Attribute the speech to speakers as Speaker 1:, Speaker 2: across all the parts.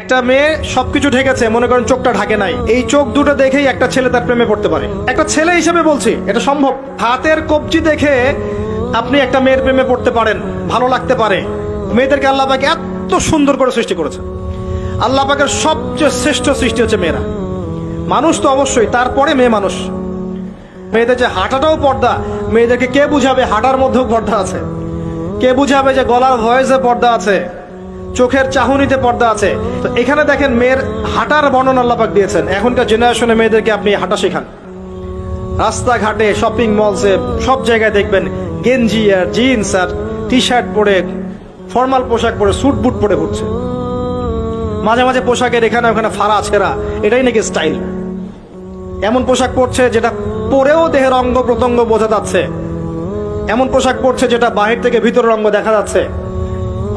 Speaker 1: একটা মেয়ে সবকিছু ঢেকেছে, মনে করেন চোখটা ঢাকে নাই। এই চোখ দুটো দেখেই একটা ছেলে তার প্রেমে পড়তে পারে। একটা ছেলে হিসেবে বলছি, এটা সম্ভব। হাতের কবজি দেখে আপনি একটা মেয়ের প্রেমে পড়তে পারেন, ভালো লাগতে পারে। মেয়েদেরকে আল্লাহ পাকে এত সুন্দর করে সৃষ্টি করেছে আল্লাহ পাকের সবচেয়ে শ্রেষ্ঠ সৃষ্টি হচ্ছে মেয়েরা। মানুষ তো অবশ্যই, তারপরে মেয়ে মানুষ। মেয়েদের যে হাঁটাটাও পর্দা, মেয়েদেরকে কে বুঝাবে? হাঁটার মধ্যেও পর্দা আছে। কে বুঝাবে যে গলার ভয়েসে পর্দা আছে? চোখের চাহনিতে পর্দা আছে। তো এখানে দেখেন মেয়ের হাঁটার বর্ণনা আল্লাপাক দিয়েছেন। এখনকার জেনারেশনে মেয়েদেরকে আপনি হাঁটা শেখান। রাস্তাঘাটে শপিং মলসে সব জায়গায় দেখবেন গেঞ্জি আর জিন্স আর টি শার্ট পরে ফর্মাল পোশাক পরে স্যুট বুট পরে ঘুরছে। মাঝে মাঝে পোশাকের এখানে ওখানে ফাড়া ছেঁড়া এটাই নাকি স্টাইল এমন পোশাক পরছে যেটা পরেও দেহের অঙ্গ প্রত্যঙ্গ বোঝা যাচ্ছে। এমন পোশাক পরছে যেটা বাহির থেকে ভিতরের অঙ্গ দেখা যাচ্ছে।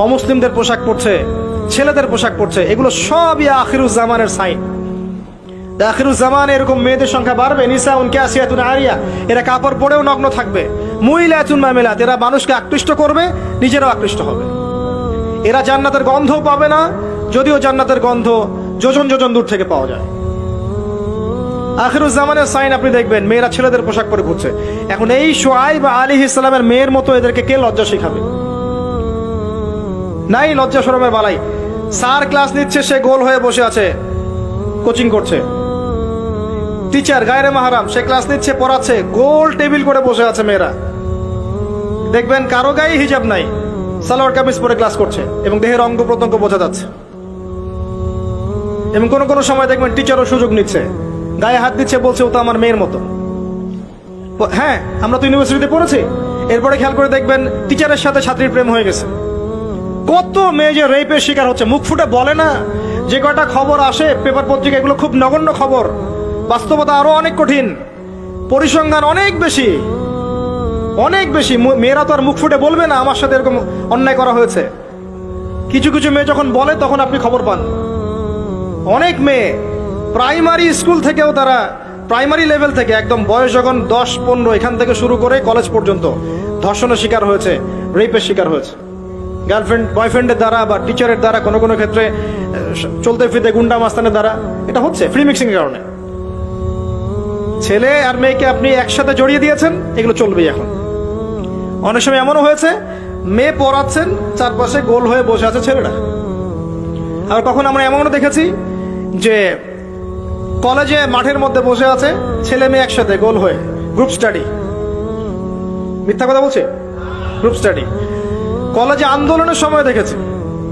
Speaker 1: অমুসলিমদের পোশাক পরছে, ছেলেদের পোশাক পরছে, এগুলো সবই আখিরুজ্জামানের সাইন। আখিরুজ্জামান এরকম মেয়েদের সংখ্যা বাড়বে? নিসা উনকে আসিয়াতুন আরিয়া, এরা কাপড় পরেও নগ্ন থাকবে। মহিলাতুন মামিলাত, এরা মানুষকে আকৃষ্ট করবে, নিজেরাও আকৃষ্ট হবে। এরা জান্নাতের গন্ধও পাবে না, যদিও জান্নাতের গন্ধ যোজন যোজন দূর থেকে পাওয়া যায়। আখিরুজ্জামানের সাইন আপনি দেখবেন, মেয়েরা ছেলেদের পোশাক পরে ঘুরছে। এখন এই সোয়াই বা আলী ইসলামের মেয়ের মতো এদেরকে কে লজ্জা শেখাবে? নাই, লজ্জা সরমের বালাই। স্যার ক্লাস নিচ্ছে, সে গোল হয়ে বসে আছে। কোচিং করছে। টিচার, গায়রে মাহারাম, সে ক্লাস নিচ্ছে, পড়াচ্ছে, গোল টেবিল করে বসে আছে মেয়েরা। দেখবেন কারও গায়ে হিজাব নাই। সালোয়ার কামিজ পরে ক্লাস করছে এবং দেহের অঙ্গ প্রত্যঙ্গ বোঝা যাচ্ছে। এবং কোনো কোনো সময় দেখবেন টিচারও সুযোগ নিচ্ছে। গায়ে হাত দিচ্ছে, বলছে, ও তো আমার মেয়ের মতো। হ্যাঁ আমরা তো ইউনিভার্সিটিতে পড়েছি। এরপরে খেয়াল করে দেখবেন টিচারের সাথে ছাত্রীর প্রেম হয়ে গেছে। কত মেয়ে যে রেপের শিকার হচ্ছে? মুখ ফুটে বলে না? যে কয়টা খবর আসে পেপার পত্রিকা, এগুলো খুব নগণ্য খবর। বাস্তবতা আরও অনেক কঠিন। পরিসংখ্যান অনেক বেশি। অনেক বেশি। মেয়েরা তো আর মুখ ফুটে বলবে না আমার সাথে এরকম অন্যায় করা হয়েছে। কিছু কিছু মেয়ে যখন বলে, তখন আপনি খবর পান। অনেক মেয়ে প্রাইমারি স্কুল থেকেও তারা প্রাইমারি লেভেল থেকে, একদম বয়স যখন দশ, পনেরো, এখান থেকে শুরু করে কলেজ পর্যন্ত ধর্ষণের শিকার হয়েছে রেপের শিকার হয়েছে। গার্লফ্রেন্ড বয়ফ্রেন্ডের দ্বারা বা টিচারের দ্বারা কোনো কোনো ক্ষেত্রে চলতে ফিরতে গুন্ডা মাস্তানের দ্বারা এটা হচ্ছে ফ্রি মিক্সিং এর কারণে। ছেলে আর মেয়েকে আপনি একসাথে জড়িয়ে দিয়েছেন, এগুলো চলবেই এখন। অনেক সময় এমনও হয়েছে, মেয়ে পড়াচ্ছেন, চারপাশে গোল হয়ে বসে আছে ছেলেরা। আর কখন আমরা এমনও দেখেছি যে কলেজে মাঠের মধ্যে বসে আছে ছেলে মেয়ে একসাথে গোল হয়ে গ্রুপ স্টাডি মিথ্যা কথা বলছে? গ্রুপ স্টাডি কলেজে আন্দোলনের সময় দেখেছি।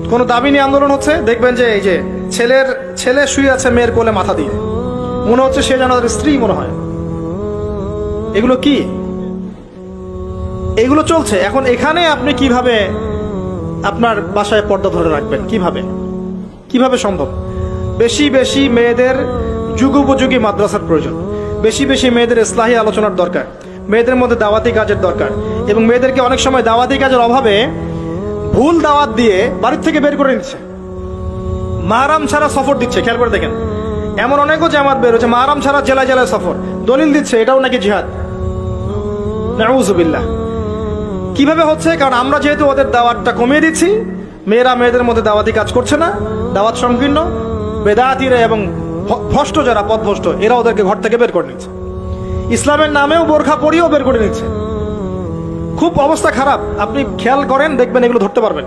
Speaker 1: কোনো দাবি নিয়ে আন্দোলন হচ্ছে? দেখবেন যে এই যে ছেলের, ছেলে শুয়ে আছে মেয়ের কোলে মাথা দিয়ে। মনে হচ্ছে সে যেন তাদের স্ত্রী মনে হয়। এগুলো কি? এগুলো চলছে। এখন এখানে আপনি কীভাবে আপনার বাসায় পর্দা ধরে রাখবেন? কীভাবে? কীভাবে সম্ভব? বেশি বেশি মেয়েদের যুগোপযোগী মাদ্রাসার প্রয়োজন। বেশি বেশি মেয়েদের ইসলাহী আলোচনার দরকার। মেয়েদের মধ্যে দাওয়াতি কাজের দরকার। এবং মেয়েদেরকে অনেক সময় দাওয়াতি কাজের অভাবে ভুল দাওয়াত দিয়ে বাড়ির থেকে বের করে নিচ্ছে। মাহারাম ছাড়া সফর দিচ্ছে, খেয়াল করে দেখেন। এমন অনেকও জামাত বের হচ্ছে মারাম ছাড়া জেলায় জেলায় সফর। দলিল দিচ্ছে, এটাও নাকি জিহাদ। নাউজুবিল্লাহ। কীভাবে হচ্ছে? কারণ আমরা যেহেতু ওদের দাওয়াতটা কমিয়ে দিচ্ছি, মেয়েরা মেয়েদের মধ্যে দাওয়াতি কাজ করছে না, দাওয়াত সংকীর্ণ, বেদাতিরা এবং ভ- ভ্রষ্ট যারা পথভ্রষ্ট এরা ওদেরকে ঘর থেকে বের করে নিচ্ছে। ইসলামের নামেও বোরখা পরিয়েও বের করে নিচ্ছে। খুব অবস্থা খারাপ। আপনি খেয়াল করেন দেখবেন এগুলো ধরতে পারবেন।